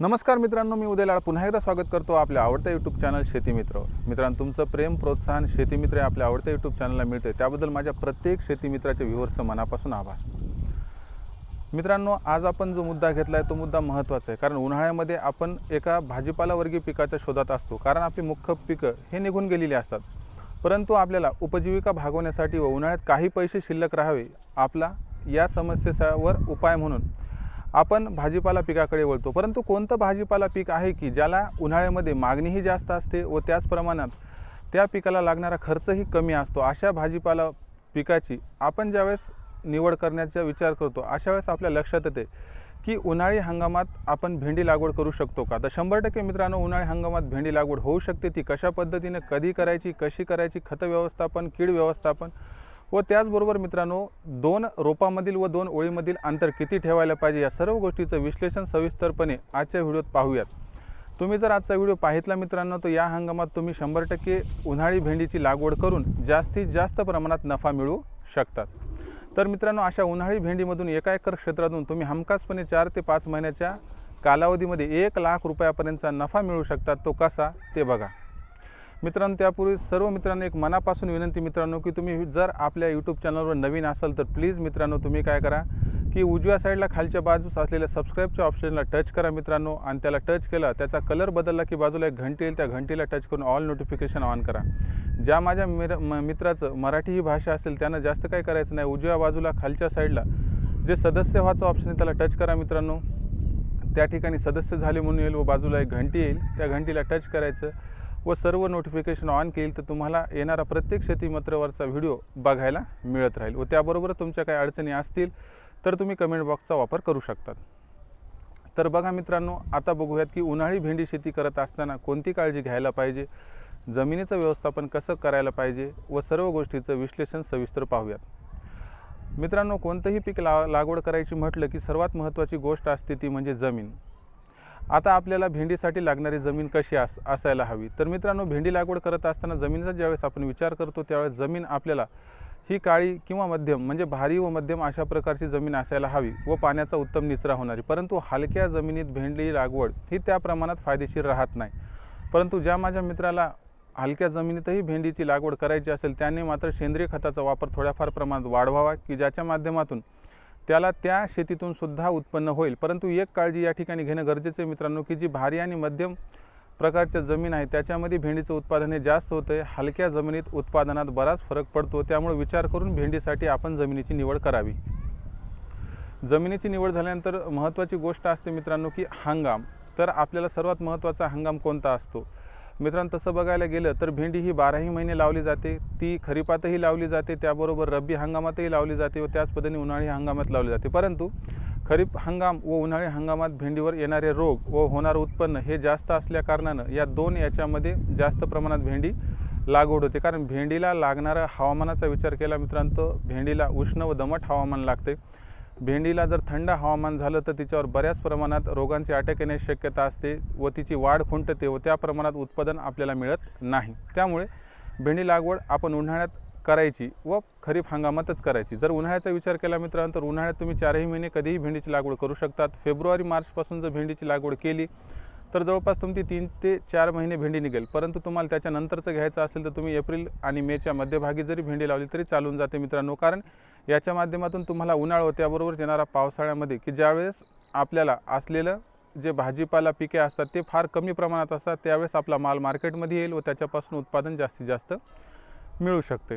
नमस्कार मित्रांनो मी उदय लाड पुन्हा एकदा स्वागत करतो आपल्या आवडत्या यूट्यूब चॅनल शेती मित्रावर मित्रांनो तुमचं प्रेम प्रोत्साहन शेतीमित्र या आपल्या आवडत्या यूट्यूब चॅनलला मिळते त्याबद्दल माझ्या प्रत्येक शेतीमित्राच्या व्ह्यूवरचं मनापासून आभार. मित्रांनो आज आपण जो मुद्दा घेतला आहे तो मुद्दा महत्त्वाचा आहे. कारण उन्हाळ्यामध्ये आपण एका भाजीपालावर्गीय पिकाच्या शोधात असतो. कारण आपली मुख्य पिकं हे निघून गेलेली असतात. परंतु आपल्याला उपजीविका भागवण्यासाठी व उन्हाळ्यात काही पैसे शिल्लक राहावे आपला या समस्येवर उपाय म्हणून आपण भाजीपाला पिकाकडे वळतो. परंतु कोणतं भाजीपाला पीक आहे की ज्याला उन्हाळ्यामध्ये मागणीही जास्त असते व त्याच प्रमाणात त्या पिकाला लागणारा खर्चही कमी असतो? अशा भाजीपाला पिकाची आपण ज्यावेळेस निवड करण्याचा विचार करतो अशा वेळेस आपल्या लक्षात येते की उन्हाळी हंगामात आपण भेंडी लागवड करू शकतो का? तर शंभर टक्के मित्रांनो उन्हाळी हंगामात भेंडी लागवड होऊ शकते ती कशा पद्धतीने कधी करायची कशी करायची खत व्यवस्थापन कीड व्यवस्थापन व त्याचबरोबर मित्रांनो दोन रोपामधील व दोन ओळीमधील अंतर किती ठेवायला पाहिजे या सर्व गोष्टीचं विश्लेषण सविस्तरपणे आजच्या व्हिडिओत पाहूयात. तुम्ही जर आजचा व्हिडिओ पाहितला मित्रांनो तर या हंगामात तुम्ही शंभर टक्के उन्हाळी भेंडीची लागवड करून जास्तीत जास्त प्रमाणात नफा मिळू शकतात. तर मित्रांनो अशा उन्हाळी भेंडीमधून एका एकर क्षेत्रातून तुम्ही हमखासपणे चार ते पाच महिन्याच्या कालावधीमध्ये एक लाख रुपयापर्यंतचा नफा मिळू शकतात तो कसा? ते बघा. मित्रांनो त्यापूर्वी सर्व मित्रांनो एक मनापासून विनंती मित्रांनो की तुम्ही जर आपल्या यूट्यूब चॅनलवर नवीन असाल तर प्लीज मित्रांनो तुम्ही काय करा की उजव्या साईडला खालच्या बाजूस असलेल्या सबस्क्राईबच्या ऑप्शनला टच करा मित्रांनो आणि त्याला टच केला त्याचा कलर बदलला की बाजूला एक घंटी येईल त्या घंटीला टच करून ऑल नोटिफिकेशन ऑन करा. ज्या माझ्या मिर म मित्राचं मराठी ही भाषा असेल त्यांना जास्त काय करायचं नाही. उजव्या बाजूला खालच्या साईडला जे सदस्य व्हाचं ऑप्शन आहे त्याला टच करा मित्रांनो. त्या ठिकाणी सदस्य झाले म्हणून येईल व बाजूला एक घंटी येईल त्या घंटीला टच करायचं. व सर्व नोटिफिकेशन ऑन केली तर तुम्हाला येणारा प्रत्येक शेतीमत्रवरचा व्हिडिओ बघायला मिळत राहील व त्याबरोबर तुमच्या काही अडचणी असतील तर तुम्ही कमेंट बॉक्सचा वापर करू शकतात. तर बघा मित्रांनो आता बघूयात की उन्हाळी भेंडी शेती करत असताना कोणती काळजी घ्यायला पाहिजे? जमिनीचं व्यवस्थापन कसं करायला पाहिजे? व सर्व गोष्टीचं विश्लेषण सविस्तर पाहूयात. मित्रांनो कोणतंही पीक ला लागवड करायची म्हटलं की सर्वात महत्त्वाची गोष्ट असते ती म्हणजे जमीन. आता आपल्याला भेंडीसाठी लागणारी जमीन कशी अस असायला हवी? तर मित्रांनो भेंडी लागवड करत असताना जमिनीचा ज्यावेळेस आपण विचार करतो त्यावेळेस जमीन आपल्याला ही काळी किंवा मध्यम म्हणजे भारी व मध्यम अशा प्रकारची जमीन असायला हवी व पाण्याचा उत्तम निचरा होणारी. परंतु हलक्या जमिनीत भेंडी लागवड ही त्या प्रमाणात फायदेशीर राहत नाही. परंतु ज्या माझ्या मित्राला हलक्या जमिनीतही भेंडीची लागवड करायची असेल त्याने मात्र सेंद्रिय खताचा वापर थोड्याफार प्रमाणात वाढवावा की ज्याच्या माध्यमातून त्याला त्या शेतीतून सुद्धा उत्पन्न होईल. परंतु एक काळजी या ठिकाणी घेणं गरजेचं आहे मित्रांनो की जी भारी आणि मध्यम प्रकारच्या जमीन आहे त्याच्यामध्ये भेंडीचं उत्पादन हे जास्त होतं आहे हलक्या जमिनीत उत्पादनात बराच फरक पडतो. त्यामुळे विचार करून भेंडीसाठी आपण जमिनीची निवड करावी. जमिनीची निवड झाल्यानंतर महत्त्वाची गोष्ट असते मित्रांनो की हंगाम. तर आपल्याला सर्वात महत्त्वाचा हंगाम कोणता असतो? मित्रांनो तसं बघायला गेलं तर भेंडी ही बाराही महिने लावली जाते. ती खरीपातही लावली जाते. त्याबरोबर रब्बी हंगामातही लावली जाते व त्याच पद्धतीने उन्हाळी हंगामात लावली जाते. परंतु खरीप हंगाम व उन्हाळी हंगामात भेंडीवर येणारे रोग व होणारं उत्पन्न हे जास्त असल्याकारणानं या दोन याच्यामध्ये जास्त प्रमाणात भेंडी लागवड होते. कारण भेंडीला लागणारा हवामानाचा विचार केला मित्रांनो भेंडीला उष्ण व दमट हवामान लागते. भेंडीला जर थंड हवामान झालं तर तिच्यावर बऱ्याच प्रमाणात रोगांची अटक येण्याची शक्यता असते व तिची वाढ खुंटते व त्या प्रमाणात उत्पादन आपल्याला मिळत नाही. त्यामुळे भेंडी लागवड आपण उन्हाळ्यात करायची व खरीप हंगामातच करायची. जर उन्हाळ्याचा विचार केला मित्रांनो तर उन्हाळ्यात तुम्ही चारही महिने कधीही भेंडीची लागवड करू शकतात. फेब्रुवारी मार्चपासून जर भेंडीची लागवड केली तर जवळपास तुमची तीन ते चार महिने भेंडी निघेल. परंतु तुम्हाला त्याच्यानंतरचं घ्यायचं असेल तर तुम्ही एप्रिल आणि मेच्या मध्यभागी जरी भेंडी लावली तरी चालून जाते मित्रांनो. कारण याच्या माध्यमातून तुम्हाला उन्हाळा व त्याबरोबर येणारा पावसाळ्यामध्ये की ज्यावेळेस आपल्याला असलेलं जे भाजीपाला पिके असतात ते फार कमी प्रमाणात असतात त्यावेळेस आपला माल मार्केटमध्ये येईल व त्याच्यापासून उत्पादन जास्तीत जास्त मिळू शकते.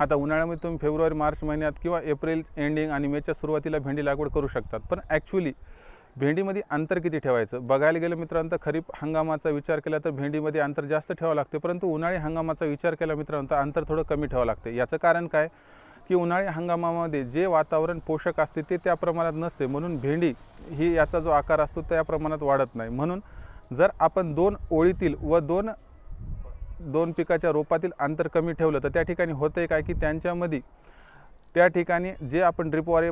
आता उन्हाळ्यामध्ये तुम्ही फेब्रुवारी मार्च महिन्यात किंवा एप्रिल एंडिंग आणि मेच्या सुरुवातीला भेंडी लागवड करू शकतात. पण ॲक्च्युली भेंडीमध्ये अंतर किती ठेवायचं? बघायला गेलं मित्रांनो खरीप हंगामाचा विचार केला तर भेंडीमध्ये अंतर जास्त ठेवावं लागते परंतु उन्हाळी हंगामाचा विचार केला मित्रांनो अंतर थोडं कमी ठेवावं लागते. याचं कारण काय? की उन्हाळी हंगामामध्ये जे वातावरण पोषक असते ते त्या प्रमाणात नसते. म्हणून भेंडी ही याचा जो आकार असतो त्या प्रमाणात वाढत नाही. म्हणून जर आपण दोन ओळीतील व दोन दोन पिकाच्या रोपातील अंतर कमी ठेवलं तर त्या ठिकाणी होतं आहे काय? की त्यांच्यामध्ये त्या ठिकाणी जे आपण ड्रिपवारे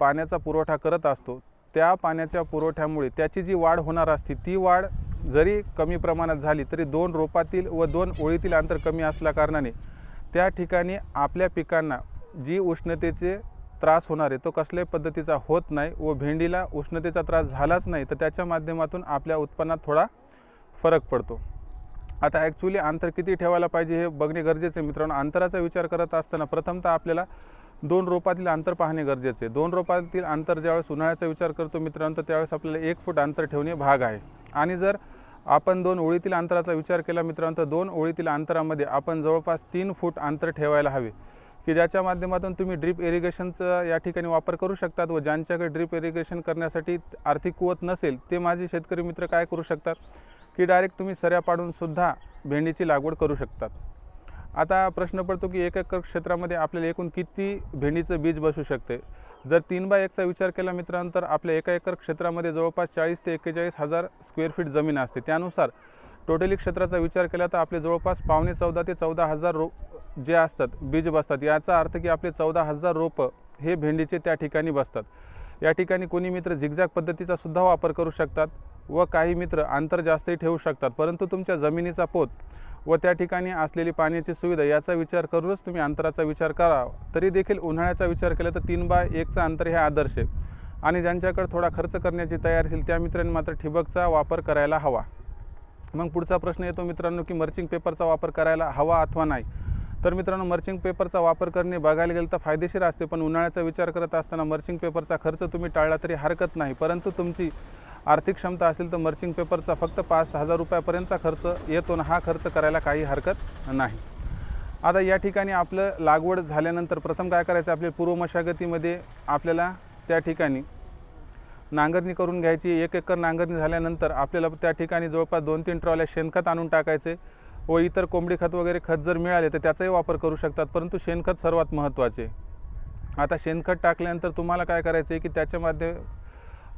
पाण्याचा पुरवठा करत असतो त्या पाण्याच्या पुरवठ्यामुळे त्याची जी वाढ होणार असते ती वाढ जरी कमी प्रमाणात झाली तरी दोन रोपातील व दोन ओळीतील अंतर कमी असल्याकारणाने त्या ठिकाणी आपल्या पिकांना जी उष्णतेचे त्रास होणार आहे तो कसल्याही पद्धतीचा होत नाही व भेंडीला उष्णतेचा त्रास झालाच नाही तर त्याच्या माध्यमातून आपल्या उत्पन्नात थोडा फरक पडतो. आता ॲक्च्युली अंतर किती ठेवायला पाहिजे हे बघणे गरजेचे आहे मित्रांनो. अंतराचा विचार करत असताना प्रथमतः आपल्याला दोन रोपातील अंतर पाहणे गरजेचे आहे. दोन रोपातील अंतर ज्यावेळेस उन्हाळ्याचा विचार करतो मित्रांनो त्यावेळेस आपल्याला एक फूट अंतर ठेवणे भाग आहे. आणि जर आपण दोन ओळीतील अंतराचा विचार केला मित्रांनो तर दोन ओळीतील अंतरामध्ये आपण जवळपास तीन फूट अंतर ठेवायला हवे की ज्याच्या माध्यमातून तुम्ही ड्रीप इरिगेशनचा या ठिकाणी वापर करू शकतात व ज्यांच्याकडे ड्रीप इरिगेशन करण्यासाठी आर्थिक कुवत नसेल ते माझे शेतकरी मित्र काय करू शकतात की डायरेक्ट तुम्ही सऱ्या पाडूनसुद्धा भेंडीची लागवड करू शकतात. आता प्रश्न पडतो की एक एकर क्षेत्रामध्ये आपल्याला एकूण किती भेंडीचं बीज बसू शकते? जर तीन बाय एकचा विचार केला मित्रांनो तर आपल्या एका एकर क्षेत्रामध्ये जवळपास चाळीस ते एक्केचाळीस हजार स्क्वेअर फीट जमीन असते. त्यानुसार टोटली क्षेत्राचा विचार केला तर आपले जवळपास पावणे चौदा ते चौदा हजार रो जे असतात बीज बसतात. याचा अर्थ की आपले चौदा हजार रोपं हे भेंडीचे त्या ठिकाणी बसतात. या ठिकाणी कोणी मित्र झिगझॅग पद्धतीचा सुद्धा वापर करू शकतात व काही मित्र अंतर जास्तही ठेवू शकतात. परंतु तुमच्या जमिनीचा पोत व त्या ठिकाणी असलेली पाण्याची सुविधा याचा विचार करूनच तुम्ही अंतराचा विचार करा. तरी देखील उन्हाळ्याचा विचार केला तर तीन बाय एकचा अंतर हे आदर्श आहे. आणि ज्यांच्याकडे थोडा खर्च करण्याची तयारी असेल त्या मित्रांनी मात्र ठिबकचा वापर करायला हवा. मग पुढचा प्रश्न येतो मित्रांनो की मर्चिंग पेपरचा वापर करायला हवा अथवा नाही. तर मित्रांनो मर्चिंग पेपरचा वापर करणे बघायला गेलं तर फायदेशीर असते पण उन्हाळ्याचा विचार करत असताना मर्चिंग पेपरचा खर्च तुम्ही टाळला तरी हरकत नाही. परंतु तुमची आर्थिक क्षमता असेल तर मर्चिंग पेपरचा फक्त पाच हजार रुपयापर्यंतचा खर्च येतो ना हा खर्च करायला काही हरकत नाही. आता या ठिकाणी आपलं लागवड झाल्यानंतर प्रथम काय करायचं? आपल्या पूर्व मशागतीमध्ये आपल्याला त्या ठिकाणी नांगरणी करून घ्यायची. एक एकर नांगरणी झाल्यानंतर आपल्याला त्या ठिकाणी जवळपास दोन तीन ट्रॉल्या शेणखत आणून टाकायचे व इतर कोंबडी खत वगैरे खत जर मिळाले तर त्याचाही वापर करू शकतात परंतु शेणखत सर्वात महत्त्वाचे. आता शेणखत टाकल्यानंतर तुम्हाला काय करायचं आहे की त्याच्यामध्ये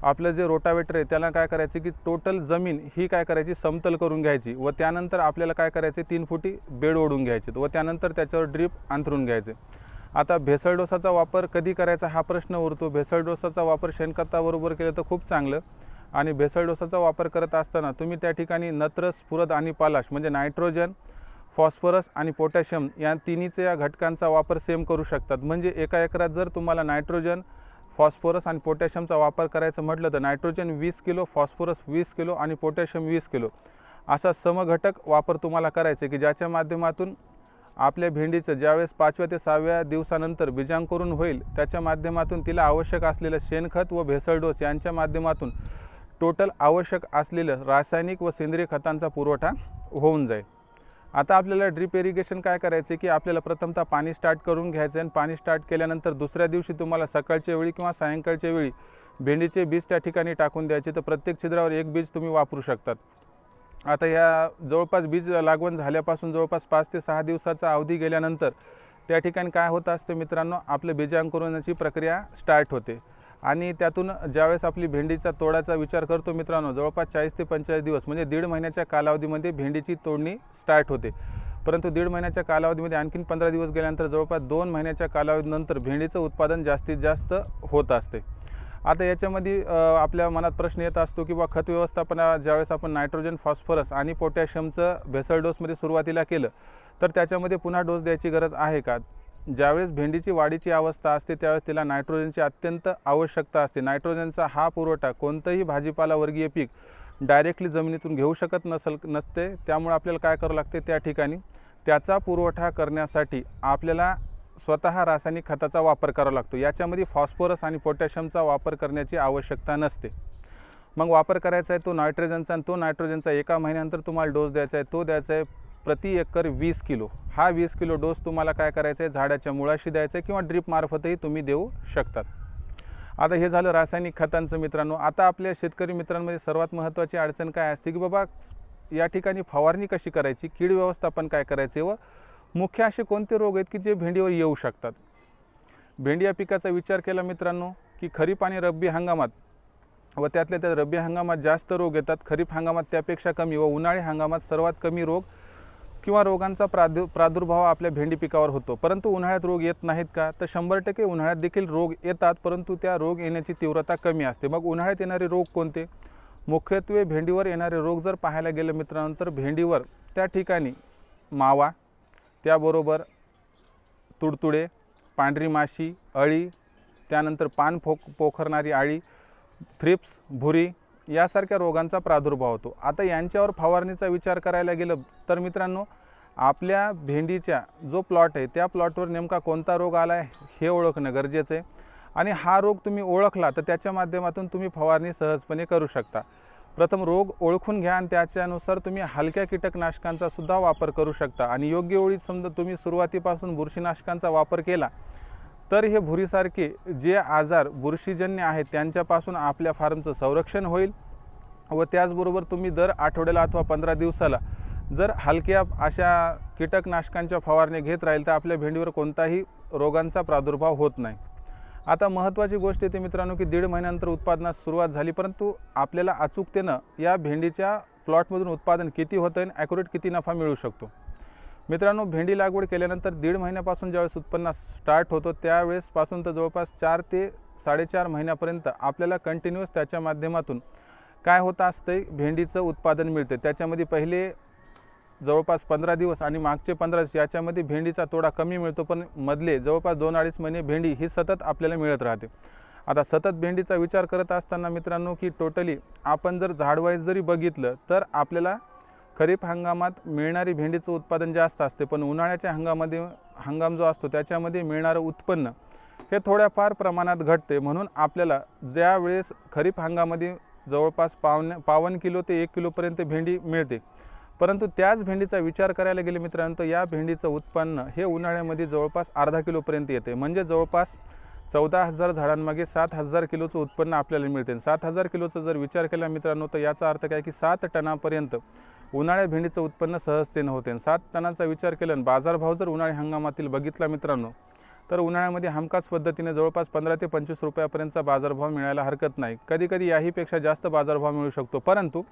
आपलं जे रोटावेटर आहे त्याला काय करायचं की टोटल जमीन ही काय करायची समतल करून घ्यायची व त्यानंतर आपल्याला काय करायचे तीन फुटी बेड ओढून घ्यायचे व त्यानंतर त्याच्यावर ड्रीप अंथरून घ्यायचे. आता भेसळ डोसाचा वापर कधी करायचा हा प्रश्न उरतो. भेसळ डोसाचा वापर शेणखताबरोबर केलं तर खूप चांगलं. आणि भेसळ डोसाचा वापर करत असताना तुम्ही त्या ठिकाणी नत्र स्फुरद आणि पालाश म्हणजे नायट्रोजन फॉस्फरस आणि पोटॅशियम या तिन्हीच्या या घटकांचा वापर सेम करू शकतात. म्हणजे एका एकरात जर तुम्हाला नायट्रोजन फॉस्फरस आणि पोटॅशियमचा वापर करायचं म्हटलं तर नायट्रोजन वीस किलो फॉस्फरस वीस किलो आणि पोटॅशियम वीस किलो. असा समघटक वापर तुम्हाला करायचा आहे की ज्याच्या माध्यमातून आपल्या भेंडीचं ज्यावेळेस पाचव्या ते सहाव्या दिवसानंतर बीजांकुरून होईल त्याच्या माध्यमातून तिला आवश्यक असलेलं शेणखत व भेसळ डोस यांच्या माध्यमातून टोटल आवश्यक असलेलं रासायनिक व सेंद्रिय खतांचा पुरवठा होऊन जाईल. आता आपल्याला ड्रीप इरिगेशन काय करायचं की आपल्याला प्रथमतः पाणी स्टार्ट करून घ्यायचं आहे आणि पाणी स्टार्ट केल्यानंतर दुसऱ्या दिवशी तुम्हाला सकाळच्या वेळी किंवा सायंकाळच्या वेळी भेंडीचे बीज त्या ठिकाणी टाकून द्यायचे. तर प्रत्येक छिद्रावर एक बीज तुम्ही वापरू शकतात. आता या जवळपास बीज लागवण झाल्यापासून जवळपास पाच ते सहा दिवसाचा अवधी गेल्यानंतर त्या ठिकाणी काय होत असतं मित्रांनो? आपलं बीजांकुरणाची प्रक्रिया स्टार्ट होते. आणि त्यातून ज्यावेळेस आपली भेंडीचा तोडाचा विचार करतो मित्रांनो जवळपास चाळीस ते पंचेचाळीस दिवस म्हणजे दीड महिन्याच्या कालावधीमध्ये भेंडीची तोडणी स्टार्ट होते. परंतु दीड महिन्याच्या कालावधीमध्ये आणखीन पंधरा दिवस गेल्यानंतर जवळपास दोन महिन्याच्या कालावधीनंतर भेंडीचं उत्पादन जास्तीत जास्त होत असते. आता याच्यामध्ये आपल्या मनात प्रश्न येत असतो की बा खत व्यवस्थापना ज्यावेळेस आपण नायट्रोजन फॉस्फरस आणि पोटॅशियमचं भेसळ डोसमध्ये सुरुवातीला केलं तर त्याच्यामध्ये पुन्हा डोस द्यायची गरज आहे का? ज्यावेळेस भेंडीची वाढीची अवस्था असते त्यावेळेस तिला नायट्रोजनची अत्यंत आवश्यकता असते. नायट्रोजनचा हा पुरवठा कोणतंही भाजीपाला वर्गीय पीक डायरेक्टली जमिनीतून घेऊ शकत नसल नसते. त्यामुळे आपल्याला काय करावं लागते त्या ठिकाणी? त्याचा पुरवठा करण्यासाठी आपल्याला स्वतः रासायनिक खताचा वापर करावा लागतो. याच्यामध्ये फॉस्फरस आणि पोटॅशियमचा वापर करण्याची आवश्यकता नसते. मग वापर करायचा आहे तो नायट्रोजनचा आणि तो नायट्रोजनचा एका महिन्यानंतर तुम्हाला डोस द्यायचा आहे तो द्यायचा आहे. प्रति एकर वीस किलो. हा वीस किलो डोस तुम्हाला काय करायचा आहे झाडाच्या मुळाशी द्यायचा आहे किंवा ड्रीपमार्फतही तुम्ही देऊ शकतात. आता हे झालं रासायनिक खतांचं मित्रांनो. आता आपल्या शेतकरी मित्रांमध्ये सर्वात महत्त्वाची अडचण काय असते की बाबा या ठिकाणी फवारणी कशी करायची? कीड व्यवस्थापन काय करायचे व मुख्य असे कोणते रोग आहेत की जे भेंडीवर येऊ शकतात? भेंडी या पिकाचा विचार केला मित्रांनो की खरीप आणि रब्बी हंगामात व त्यातल्या त्यात रब्बी हंगामात जास्त रोग येतात. खरीप हंगामात त्यापेक्षा कमी व उन्हाळी हंगामात सर्वात कमी रोग किंवा रोगांचा प्रादु प्रादुर्भाव आपल्या भेंडी पिकावर होतो. परंतु उन्हाळ्यात रोग येत नाहीत का? तर शंभर टक्के उन्हाळ्यात देखील रोग येतात परंतु त्या रोग येण्याची तीव्रता कमी असते. मग उन्हाळ्यात येणारे रोग कोणते? मुख्यत्वे भेंडीवर येणारे रोग जर पाहायला गेलं मित्रांनंतर भेंडीवर त्या ठिकाणी मावा त्याबरोबर तुडतुडे पांढरी माशी अळी त्यानंतर पान फोक पोखरणारी आळी थ्रिप्स भुरी यासारख्या रोगांचा प्रादुर्भाव होतो. आता यांच्यावर फवारणीचा विचार करायला गेलं तर मित्रांनो आपल्या भेंडीच्या जो प्लॉट आहे त्या प्लॉटवर नेमका कोणता रोग आला आहे हे ओळखणं गरजेचं आहे. आणि हा रोग तुम्ही ओळखला तर त्याच्या माध्यमातून तुम्ही फवारणी सहजपणे करू शकता. प्रथम रोग ओळखून घ्या आणि त्याच्यानुसार तुम्ही हलक्या कीटकनाशकांचा सुद्धा वापर करू शकता. आणि योग्य वेळी समजा तुम्ही सुरुवातीपासून बुरशीनाशकांचा वापर केला तर हे भुरीसारखे जे आजार बुरशीजन्य आहेत त्यांच्यापासून आपल्या फार्मचं संरक्षण होईल व त्याचबरोबर तुम्ही दर आठवड्याला अथवा पंधरा दिवसाला जर हलक्या अशा कीटकनाशकांच्या फवारणी घेत राहील तर आपल्या भेंडीवर कोणताही रोगांचा प्रादुर्भाव होत नाही. आता महत्त्वाची गोष्ट येते मित्रांनो की दीड महिन्यानंतर उत्पादनास सुरुवात झाली परंतु आपल्याला अचूकतेनं या भेंडीच्या प्लॉटमधून उत्पादन किती होतं आणि ॲक्युरेट किती नफा मिळू शकतो? मित्रांनो भेंडी लागवड केल्यानंतर दीड महिन्यापासून ज्यावेळेस उत्पन्न स्टार्ट होतो त्यावेळेसपासून तर जवळपास चार ते साडेचार महिन्यापर्यंत आपल्याला कंटिन्युअस त्याच्या माध्यमातून काय होतं असते भेंडीचं उत्पादन मिळते त्याच्यामध्ये पहिले जवळपास पंधरा दिवस आणि मागचे पंधरा दिवस याच्यामध्ये भेंडीचा तोडा कमी मिळतो पण मधले जवळपास दोन अडीच महिने भेंडी ही सतत आपल्याला मिळत राहते. आता सतत भेंडीचा विचार करत असताना मित्रांनो की टोटली आपण जर झाडवाईज जरी बघितलं तर आपल्याला खरीप हंगामात मिळणारी भेंडीचं उत्पादन जास्त असते पण उन्हाळ्याच्या हंगामामध्ये हंगाम जो असतो त्याच्यामध्ये मिळणारं उत्पन्न हे थोड्याफार प्रमाणात घटते. म्हणून आपल्याला ज्यावेळेस खरीप हंगामामध्ये जवळपास पावन पावन किलो ते एक किलोपर्यंत भेंडी मिळते परंतु त्याच भेंडीचा विचार करायला गेले मित्रांनो तर या भेंडीचं उत्पन्न हे उन्हाळ्यामध्ये जवळपास अर्धा किलोपर्यंत येते. म्हणजे जवळपास चौदा हजार झाडांमागे सात हजार किलोचं उत्पन्न आपल्याला मिळते. सात हजार किलोचा जर विचार केला मित्रांनो तर याचा अर्थ काय की सात टनापर्यंत उन्हाळ्या भेंडीचं उत्पन्न सहजतेनं होते. सात टनाचा विचार केला बाजारभाव जर उन्हाळी हंगामातील बघितला मित्रांनो तर उन्हाळ्यामध्ये हमखास पद्धतीने जवळपास पंधरा ते पंचवीस रुपयापर्यंतचा बाजारभाव मिळायला हरकत नाही. कधीकधी याहीपेक्षा जास्त बाजारभाव मिळू शकतो. परंतु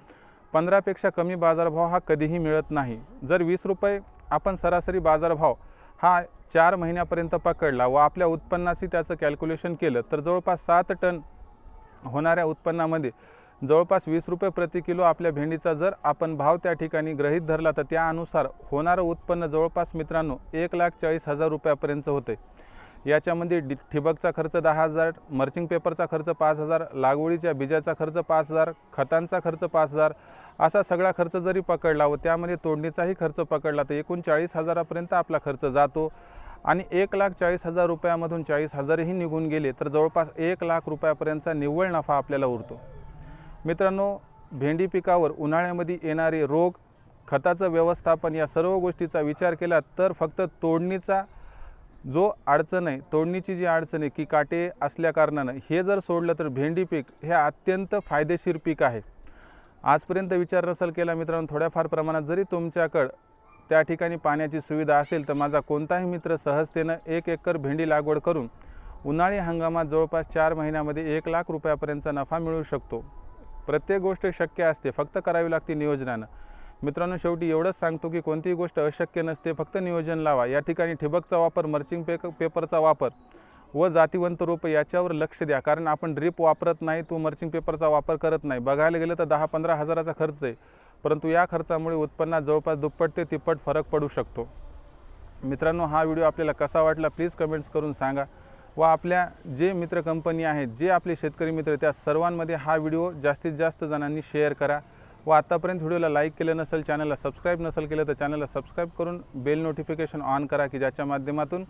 पंधरापेक्षा कमी बाजारभाव हा कधीही मिळत नाही. जर वीस रुपये आपण सरासरी बाजारभाव हा चार महिन्यापर्यंत पकडला व आपल्या उत्पन्नाची त्याचं कॅल्क्युलेशन केलं तर जवळपास सात टन होणाऱ्या उत्पन्नामध्ये जवळपास वीस रुपये प्रति किलो आपल्या भेंडीचा जर आपण भाव त्या ठिकाणी गृहीत धरला तर त्यानुसार होणारं उत्पन्न जवळपास मित्रांनो एक लाख चाळीस हजार रुपयापर्यंत होते. याच्यामध्ये डि ठिबकचा खर्च दहा हजार मर्चिंग पेपरचा खर्च पाच हजार लागवडीच्या बीजाचा खर्च पाच हजार खतांचा खर्च पाच हजार असा सगळा खर्च जरी पकडला व त्यामध्ये तोडणीचाही खर्च पकडला तर एकूण चाळीस हजारापर्यंत आपला खर्च जातो आणि एक लाख चाळीस हजार रुपयामधून चाळीस हजारही निघून गेले तर जवळपास एक लाख रुपयापर्यंतचा निव्वळ नफा आपल्याला उरतो. मित्रांनो भेंडी पिकावर उन्हाळ्यामध्ये येणारे रोग खताचं व्यवस्थापन या सर्व गोष्टीचा विचार केला तर फक्त तोडणीचा जो अडचण आहे तोडणीची जी अडचण आहे की काटे असल्याकारणानं हे जर सोडलं तर भेंडी पीक हे अत्यंत फायदेशीर पीक आहे. आजपर्यंत विचार नसेल केला मित्रांनो थोड्याफार प्रमाणात जरी तुमच्याकडं त्या ठिकाणी पाण्याची सुविधा असेल तर माझा कोणताही मित्र सहजतेनं एक एकर भेंडी लागवड करून उन्हाळी हंगामात जवळपास चार महिन्यामध्ये एक लाख रुपयापर्यंतचा नफा मिळू शकतो. प्रत्येक गोष्ट शक्य असते फक्त करावी लागते नियोजनानं. मित्रांनो शेवटी एवढंच सांगतो की कोणतीही गोष्ट अशक्य नसते फक्त नियोजन लावा. या ठिकाणी ठिबकचा वापर मर्चिंग पे पेपरचा वापर व जातीवंत रूप याच्यावर लक्ष द्या. कारण आपण ड्रीप वापरत नाही तो मर्चिंग पेपरचा वापर करत नाही. बघायला गेलं तर दहा पंधरा हजाराचा खर्च आहे. परंतु या खर्चामुळे उत्पन्नात जवळपास दुप्पट ते तिप्पट फरक पडू शकतो. मित्रांनो हा व्हिडिओ आपल्याला कसा वाटला प्लीज कमेंट्स करून सांगा. व आपल्या जे मित्र कंपनी आहेत जे आपले शेतकरी मित्र त्या सर्वांमध्ये हा व्हिडिओ जास्तीत जास्त जणांनी शेअर करा व आत्तापर्यंत व्हिडिओला लाईक केलं नसेल चॅनलला सबस्क्राईब नसेल केलं तर चॅनलला सबस्क्राईब करून बेल नोटिफिकेशन ऑन करा की ज्याच्या माध्यमातून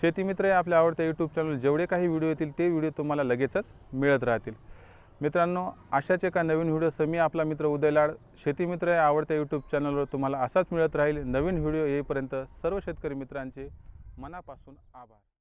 शेतीमित्र या आपल्या आवडत्या यूट्यूब चॅनल जेवढे काही व्हिडिओ येतील ते व्हिडिओ तुम्हाला लगेचच मिळत राहतील. मित्रांनो अशाच एका नवीन व्हिडिओसह मी आपला मित्र उदय लाड शेतीमित्र या आवडत्या यूट्यूब चॅनलवर तुम्हाला असाच मिळत राहील. नवीन व्हिडिओ येईपर्यंत सर्व शेतकरी मित्रांचे मनापासून आभार.